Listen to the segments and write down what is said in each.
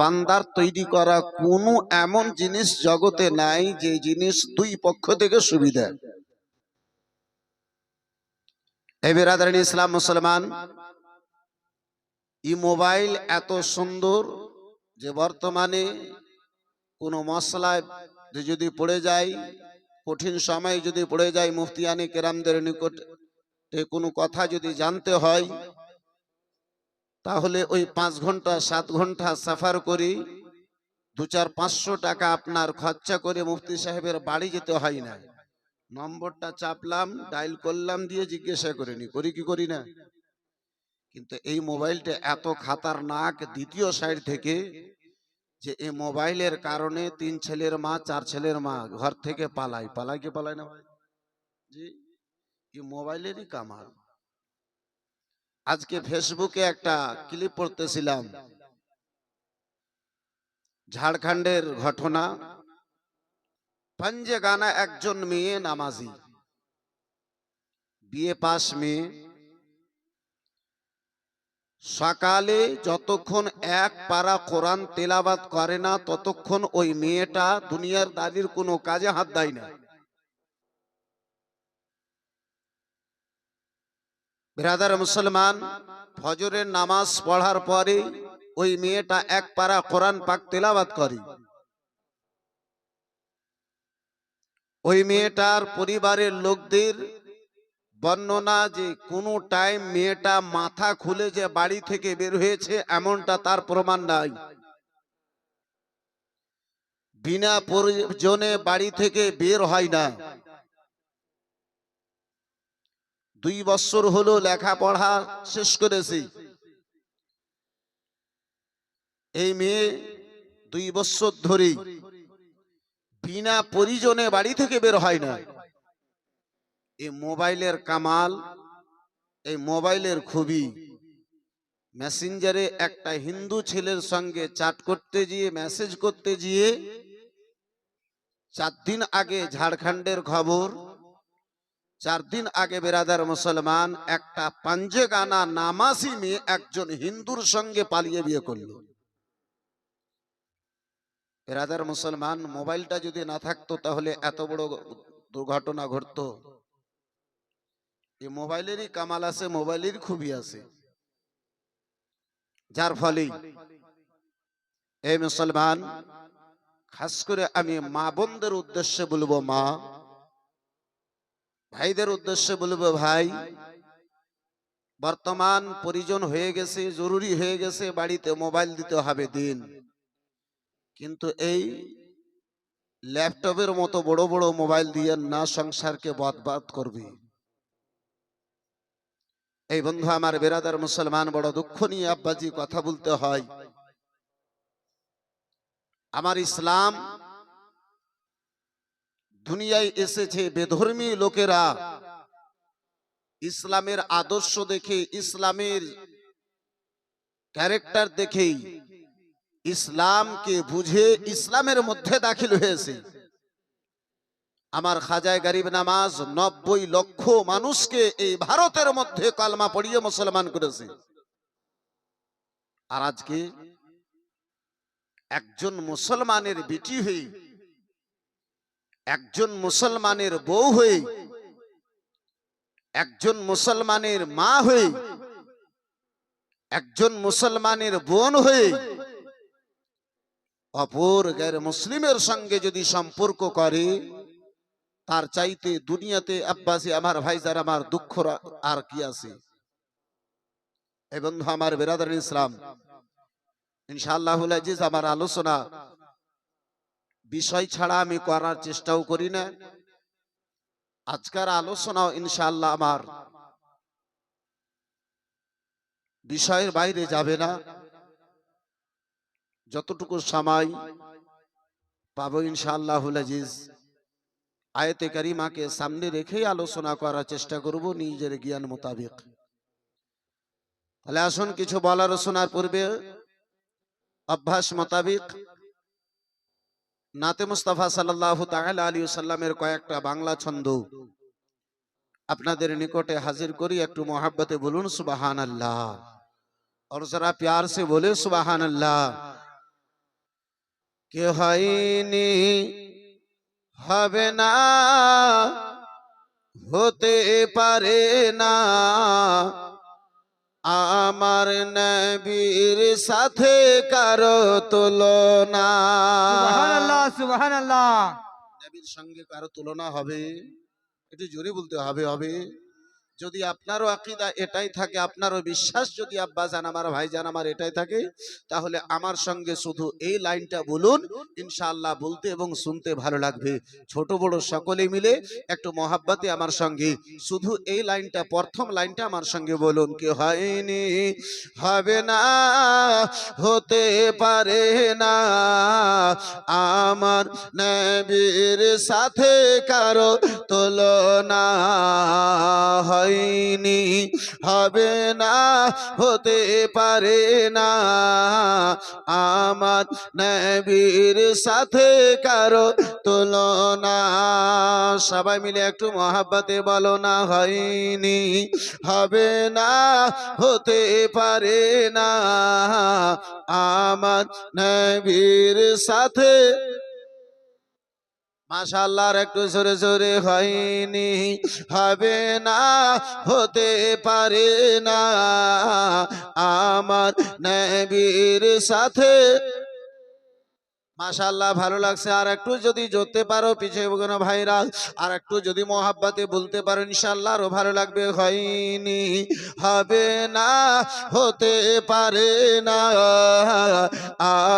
বান্দার তৈরি করা কোনো এমন জিনিস জগতে নাই যে জিনিস দুই পক্ষ থেকে সুবিধা। বেরাদারিন ইসলাম মুসলমান ই মোবাইল এত সুন্দর যে বর্তমানে কোনো মশলায় যদি পড়ে যায়, কঠিন সময় যদি পড়ে যায় মুফতিয়ানি কেরামদের নিকট কোনো কথা যদি জানতে হয় তাহলে ওই পাঁচ ঘণ্টা, সাত ঘণ্টা সাফার করি, দু চার পাঁচশো টাকা আপনার খরচা করে মুফতি সাহেবের বাড়ি যেতে হয় না। নম্বরটা চাপলাম ডাইল করলাম দিয়ে জিজ্ঞাসা করিনি করি কি করি না? কিন্তু এই মোবাইলটা এত খাতারনাক দ্বিতীয় সাইড থেকে যে এই মোবাইলের কারণে তিন ছেলের মা, চার ছেলের মা ঘর থেকে পালায়। পালায় কি পালায় না ভাই? জি, এই মোবাইলেরই কামাল। আজকে ফেসবুকে একটা ক্লিপ পড়তেছিলাম। ঝাড়খণ্ডের ঘটনা। পাঞ্জে গানা একজন মেয়ে নামাজি। বিয়ে পাস মেয়ে। সকালে যতক্ষণ এক পারা কোরআন তেলাবাত করে না, ততক্ষণ ওই মেয়েটা দুনিয়ার দাদির কোনো কাজে হাত দেয় না। ব্রাদার মুসলমান, ফজরের নামাজ পড়ার পরে ওই মেয়েটা এক পারা কোরআন পাক তেলাবাত করে। ওই মেয়েটার পরিবারের লোকদের বর্ণনা যে কোনো টাইম মেয়েটা মাথা খুলে যে বাড়ি থেকে বের হয়েছে এমনটা তার প্রমাণ নাই। বিনা প্রয়োজনে বাড়ি থেকে বের হয় না। দুই বছর হলো লেখাপড়া শেষ করেছি। এই মেয়ে দুই বছর ধরেই বিনা পরিজনে বাড়ি থেকে বের হয় না এই মোবাইলের কামাল, এই মোবাইলের খুবই। মেসেঞ্জারে একটা হিন্দু ছেলের সঙ্গে চাট করতে গিয়ে, মেসেজ করতে গিয়ে চার দিন আগে ঝাড়খণ্ডের খবর চার দিন আগে বেরাদার মুসলমান একটা পাঞ্জে গানা নামাসি মেয়ে একজন হিন্দুর সঙ্গে পালিয়ে বিয়ে করল। বেরাদার মুসলমান, মোবাইলটা যদি না থাকতো তাহলে এত বড় দুর্ঘটনা ঘটতো। এই মোবাইলেরই কামাল আছে, মোবাইলের খুবই আছে। যার ফলে এই মুসলমান, খাস করে আমি মা বোনদের উদ্দেশ্যে বলব মা ভাইদের উদ্দেশ্যে বলব, ভাই, বর্তমান পরিজন হয়ে গেছে, জরুরি হয়ে গেছে, বাড়িতে মোবাইল দিতে হবে দিন। কিন্তু এই ল্যাপটপের মতো বড় বড় মোবাইল দিয়ে না সংসারকে বদবাদ করবে। এই বন্ধু, আমার বেরাদার মুসলমান, বড় দুঃখ নিয়ে আব্বাজি কথা বলতে হয়। আমার ইসলাম দুনিয়ায় এসেছে বেধর্মী লোকেরা। ইসলামের আদর্শ দেখে, ইসলামের ক্যারেক্টার দেখেই ইসলামকে বুঝে ইসলামের মধ্যে দাখিল হয়েছে। আমার খাজায় গরিব নামাজ নব্বই লক্ষ মানুষকে এই ভারতের মধ্যে কালমা পড়িয়ে মুসলমান করেছে। আর আজকে একজন মুসলমানের বেটি হয়ে একজন মুসলমানের বউ হয়ে, একজন মুসলমানের মা হয়ে, একজন মুসলমানের বোন হয়ে, অপর গ্যার মুসলিমের সঙ্গে যদি সম্পর্ক করে, তার চাইতে দুনিয়াতে আব্বাসী আমার ভাইজার আমার দুঃখ আর কি আছে? এই বন্ধু আমার বেরাদার ইসলাম ইনশাআল্লাহ আমার আলোচনা বিষয় ছাড়া আমি করার চেষ্টাও করি না। আজকের আলোচনাও ইনশাল্লাহ আমার বিষয়ের বাইরে যাবে না। যতটুকু সময় পাবো ইনশাআল্লাহ আজিজ। আয়তে কারিমাকে সামনে রেখেই আলোচনা করার চেষ্টা করব নিজের জ্ঞান মোতাবেক। তাহলে আসুন কিছু বলার শোনার পূর্বে অভ্যাস মোতাবেক নাতে মুস্তাফা সাল্লাহ তাআলা আলী সাল্লামের কয়েকটা বাংলা ছন্দ আপনাদের নিকটে হাজির করি একটু মোহাব্বতে বলুন সুবাহান আল্লাহ और जरा प्यार से बोले सुबहान अल्लाह কে হয়নি হবে না হতে পারে না আমার নবীর সাথে কারও তুলনা। সুবহানাল্লাহ সুবহানাল্লাহ। নবীর সঙ্গে কারও তুলনা হবে? একটু জোরে বলতে হবে হবে। যদি আপনারও আকিদা এটাই থাকে, আপনারও বিশ্বাস যদি আব্বা জান, আমার ভাই জান, আমার এটাই থাকে, তাহলে আমার সঙ্গে শুধু এই লাইনটা বলুন, ইনশাআল্লাহ বলতে এবং শুনতে ভালো লাগবে। ছোট, বড় সকলে মিলে একটু মহাব্বাতে আমার সঙ্গে, শুধু এই লাইনটা, প্রথম লাইনটা আমার সঙ্গে বলুন কি হয়নি, হবে না, হতে পারে না, আমার নবীর সাথে কারও তুলনা হয়নি, হবে না, হতে পারে না। আমার নবীর সাথে কারও তুলনা, সবাই মিলে একটু মহাব্বাতে বলো না, হয়নি, হবে না, হতে পারে না। আমার নবীর সাথে মাশাল্লাহর একটু জোরে জোরে হয়নি হবে না হতে পারে না। আমার নবীর সাথে মাশাল্লাহ ভালো লাগছে। আর একটু যদি জোরতে পারো, পিছিয়ে বগোনা ভাইরা আর একটু যদি মহাব্বাতে বলতে পারো ইনশাল্লাহ আরও ভালো লাগবে। হয়নি, হবে না, হতে পারে না।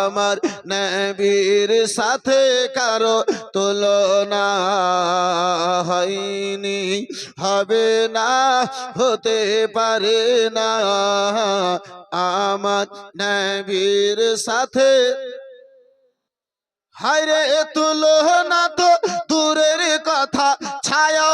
আমার নবীর সাথে কারও তুলনা হয়নি, হবে না, হতে পারে না। আমার নবীর সাথে হায় রে তুলনা তো দূরের কথা ছায়া